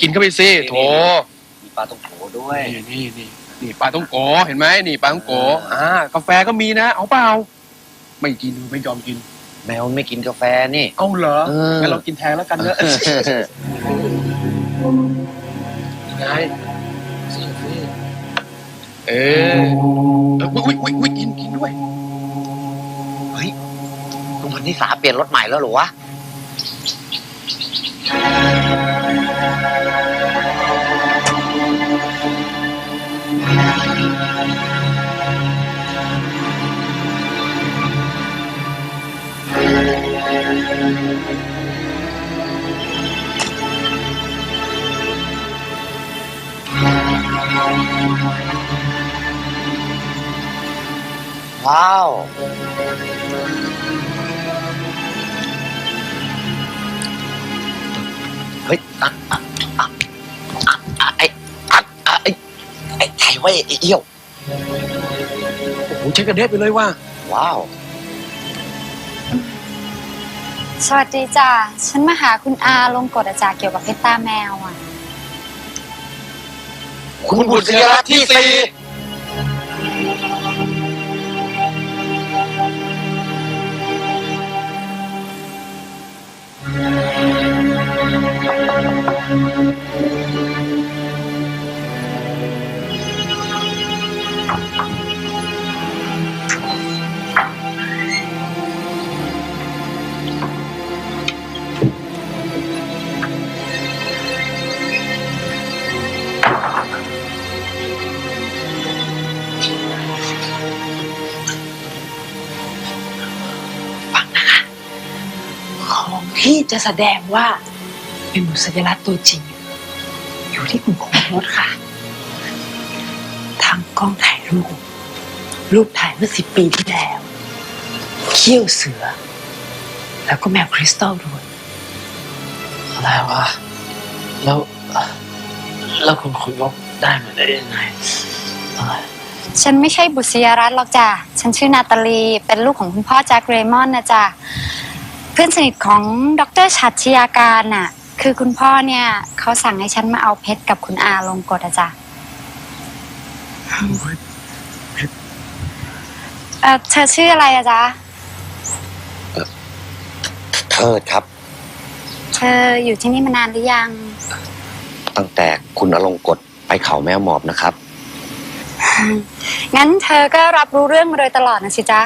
กินเข้าไปสิโถมีปลาต้องโผด้วยนี่นี่นี่นี่ปลาต้องโกเห็นไหมนี่ปลาต้องโกอ่ากาแฟก็มีนะ เอาเปล่าไม่กินไม่ยอมกิน แมวไม่กินกาแฟนี่ เอาเหรอเอองั้นเรากินแทนแล้วกันเนอะยังไงเออเอออุ้ยอุ้ยอุ้ยกินกินด้วยลุงพันธิสาเปลี่ยนรถใหม่แล้วเหรอวะ เฮ้ยอะอะอะอะอะไอ้อะอะไอ้ไอ้ไทยไว้ยไอ้เอี้ยวโอ้โหใช้กระเด็ดไปเลยว่ะว้าว สวัสดีจ้ะฉันมาหาคุณอาลงกฎอาจารย์เกี่ยวกับเพชรตาแมวอะ คุณบุตรศรีรัตน์ที่สี่ ของที่จะแสดงว่า เป็นบุษยรัตน์ตัวจริง อยู่ที่คุณคงรถค่ะทางกล้องถ่ายรูป รูปถ่ายเมื่อสิบปีที่แล้วเขี้ยวเสือ แล้วก็แมวคริสตัลด้วยอะไรวะแล้วแล้วคุณคุณลบได้มาได้ยังไงอะไรฉันไม่ใช่บุษยรัตน์หรอกจ้ะ ฉันชื่อนาตาลี เป็นลูกของคุณพ่อแจ็คเรย์มอนด์นะจ๊ะเพื่อนสนิทของดรชัดชยาการน่ะ คือคุณพ่อเนี่ยเขาสั่งให้ฉันมาเอาเพชรกับคุณอาลงกฎอะจ้ะเออเธอชื่ออะไรอะจ๊ะ เทิดครับ เธออยู่ที่นี่มานานหรือยัง ตั้งแต่คุณอลงกฎไปเขาแม่หมอบนะครับ งั้นเธอก็รับรู้เรื่องมาโดยตลอดนะสิจ๊ะ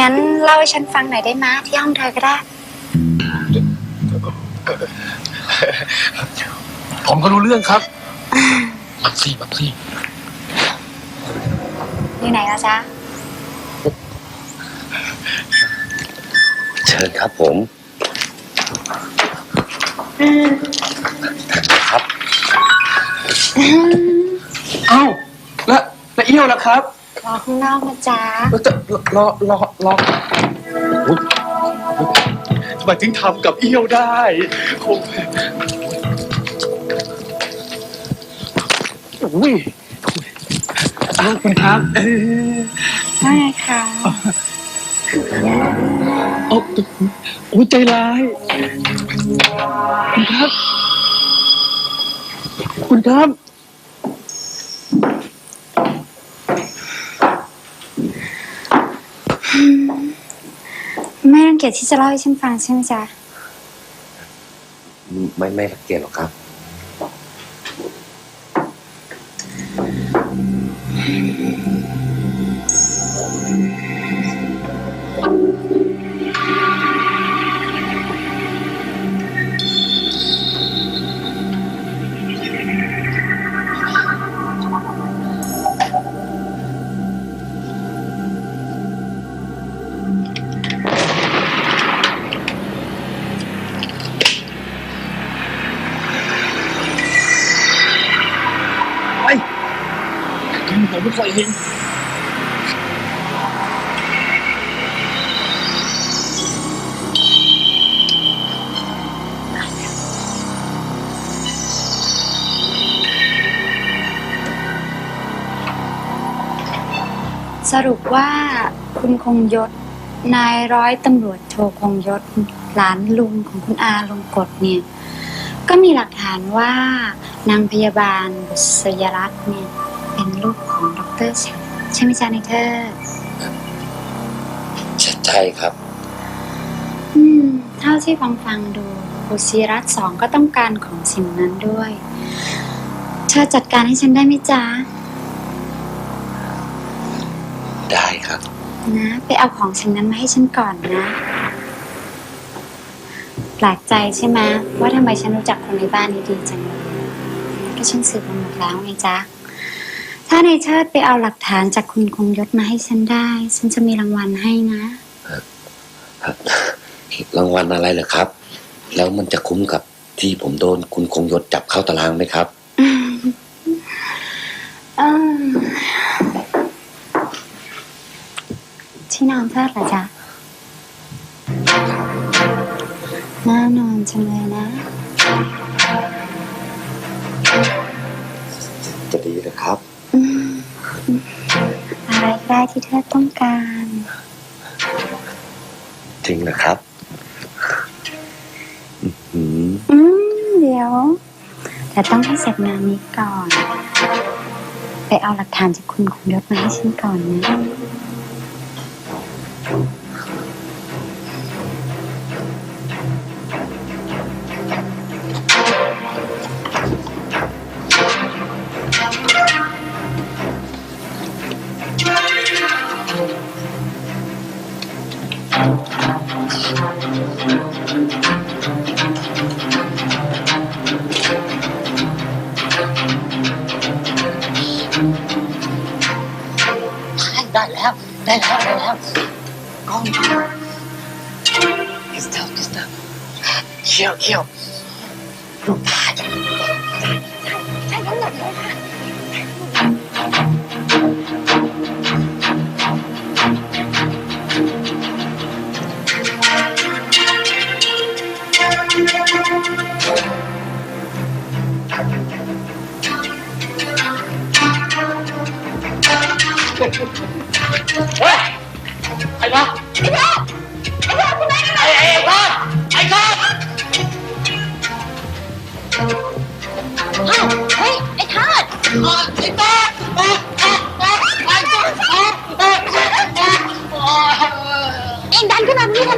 งั้นเล่าให้ฉันฟังหน่อยได้ไหมที่ห้องเธอก็ได้ ผมก็รู้เรื่องครับ มักซี่มักซี่อยู่ไหนละจ๊ะ เชิญครับผมครับเอ้าแล้วแล้วเอี้ยวล่ะครับ รอข้างนอกนะจ๊ะแล้วจะรอรอรออุ๊ยทำไมถึงทำกับเอี้ยวได้คงอุ้ยอ้าวคุณครับเออว่าไงคะโอ้โอ้ใจร้ายคุณครับ คุณครับ ไม่รัง เกียจที่จะเล่าให้ฉันฟังใช่ไหมจ๊ะ ไม่ไม่รังเกียจหรอกครับ ผมเป็นคนเองสรุปว่าคุณคงยศ นายร้อยตำรวจโทคงยศหลานลุงของคุณอาลงกฎเนี่ย ก็มีหลักฐานว่านางพยาบาลบุษยรัตน์เนี่ย เป็นลูกของ ดรชัดใช่ไหมจ๊ะนายเธอใช่ครับ อืม เท่าที่ฟังฟังๆดูบุษยรัตน์สองก็ต้องการของสิ่งนั้นด้วย เธอจัดการให้ฉันได้ไหมจ๊ะ ได้ครับ นะ ไปเอาของชิ้นนั้นมาให้ฉันก่อนนะ แปลกใจใช่ไหมว่าทำไมฉันรู้จักคนในบ้านนี้ดีจังเลยก็ฉันสืบมาหมดแล้วไงจ๊ะ ถ้าในเชิดไปเอาหลักฐานจากคุณคงยศมาให้ฉันได้ ฉันจะมีรางวัลให้นะ รางวัลอะไรเหรอครับ แล้วมันจะคุ้มกับที่ผมโดนคุณคงยศจับเข้าตารางไหมครับอืมที่นอนเทิดเหรอจ๊ะน่านอนจังเลยนะจะ ไรก็ได้ที่เธอต้องการ จริงนะครับ อื้อหืออืมเดี๋ยว แต่ต้องให้เสร็จงานนี้ก่อน ไปเอาหลักฐานจากคุณของยศมาให้ฉันก่อนนะ ได้แล้ว ได้แล้วได้แล้วกล้องพิสเตอร์พิสเตอร์เขี้ยวเขี้ยวลูกตาจะเเฮ้ยไอ้เทิดไอ้บ้าไอ้บ้าไอ้บ้าไอ้บ้าไอ้บ้าเอ็งดันขึ้นมาพี่ทำไม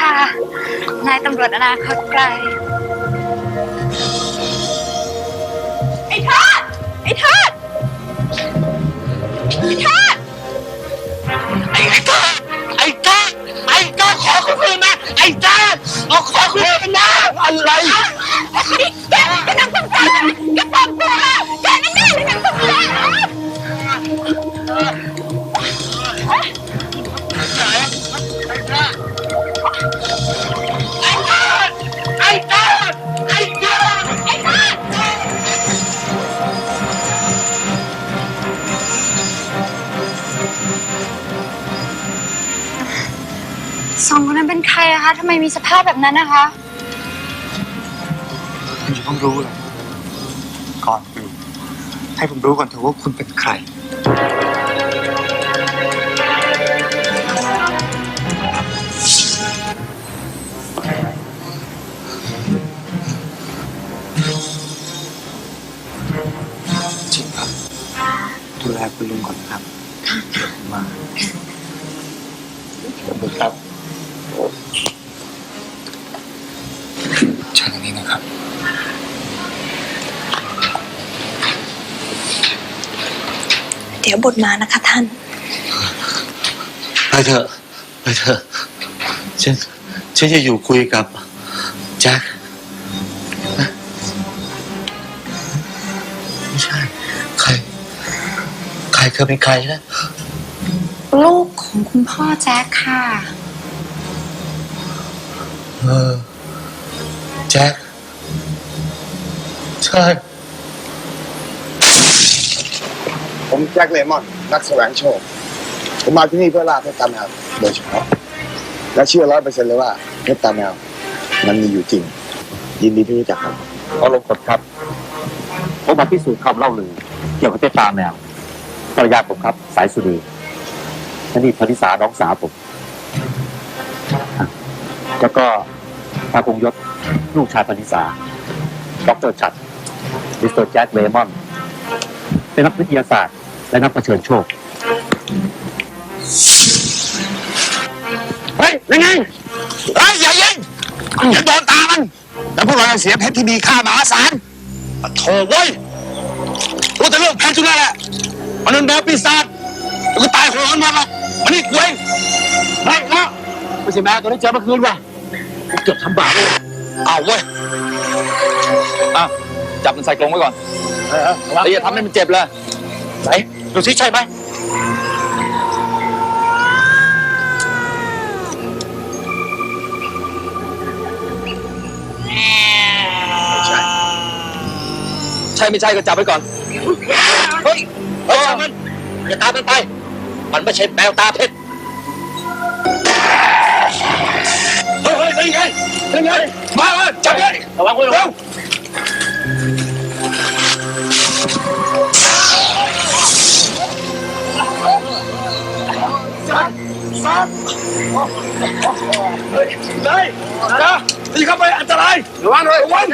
ค่ะ นายตำรวจอนาคตไกล ทำไมมีสภาพแบบนั้นนะคะ คุณจะต้องรู้เลยก่อนอื่นให้ผมรู้ก่อนเถอะว่าคุณเป็นใคร เดี๋ยวบทมานะคะท่าน ไปเถอะ ไปเถอะ ฉัน ฉันจะอยู่คุยกับแจ็คนะไม่ใช่ ใคร ใครเธอเป็นใครนะลูกของคุณพ่อแจ็คค่ะ เออ แจ็ค ใช่ ผมแจ็คเลมอน นักแสวงโชค ผมมาที่นี่เพื่อล่าเพชรตาแมวโดยเฉพาะ และเชื่อร้อยเปอร์เซ็นต์เลยว่าเพชรตาแมว มันมีอยู่จริง ยินดีที่รู้จักครับขอลงกฎครับผมมาพิสูจน์คำเล่าลือเกี่ยวกับเจ้าตาแมวภรรยาผมครับ สายสุรีและนี่พนิสาน้องสาวผม แล้วก็พาพงยศลูกชายพนิสาดรชัดมิสเตอร์แจ็คเลมอน เป็นนักวิทยาศาสตร์ และนักเผชิญโชค เฮ้ยยังไงเฮ้ยอย่ายิงอย่าโดนตามันแล้วพวกเราจะเสียเพชรที่มีค่ามหาศาลปะโถเว้ยรู้แต่เรื่องเพชรทุกนั่นแหละมันเป็นแบบปีศาจเดี๋ยวก็ตายโหงกันหมดหรอกมันนี่กวยไฮ้นะไม่ใช่แมวตัวนี้เจอเมื่อคืนว่ะผมเกือบทำบาปเลยเอาเว้ยอะจับมันใส่กรงไว้ก่อนแล้วอย่าทำให้มันเจ็บเลยไหน ดูสิใช่ไหมใช่ไม่ใช่ก็จับไว้ก่อน เฮ้ยเฮ้ยช่างมันอย่าตามมันไป มันไม่ใช่แมวตาเพชร เฮ้ยเฮ้ยยังไงยังไงมาเลยจับเลยระวังไว้ระวังได้นะนี่เข้าไปอันตรายระวังเลยระวัง